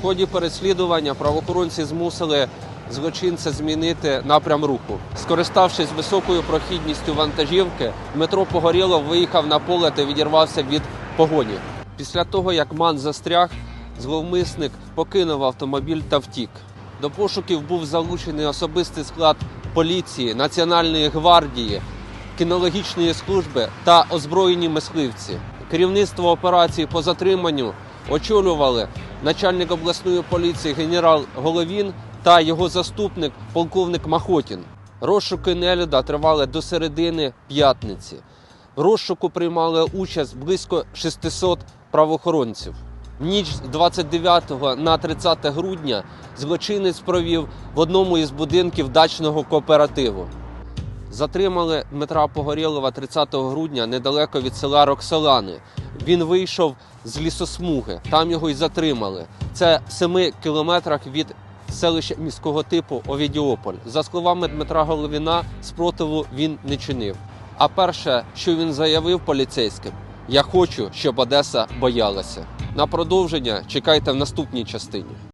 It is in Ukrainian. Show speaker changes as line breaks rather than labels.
В ході переслідування правоохоронці змусили злочинця змінити напрям руху. Скориставшись високою прохідністю вантажівки, Дмитро Погорєлов виїхав на поле та відірвався від погоні. Після того, як ман застряг, зловмисник покинув автомобіль та втік. До пошуків був залучений особистий склад поліції, Національної гвардії, кінологічної служби та озброєні мисливці. Керівництво операції по затриманню очолювали начальник обласної поліції генерал Головін та його заступник полковник Махотін. Розшуки нелюда тривали до середини п'ятниці. Розшуку приймали участь близько 600 правоохоронців. Ніч з 29 на 30 грудня злочинець провів в одному із будинків дачного кооперативу. Затримали Дмитра Погорєлова 30 грудня недалеко від села Роксолани. Він вийшов з лісосмуги, там його й затримали. Це в семи кілометрах від селища міського типу Овідіополь. За словами Дмитра Головіна, спротиву він не чинив. А перше, що він заявив поліцейським, я хочу, щоб Одеса боялася. На продовження чекайте в наступній частині.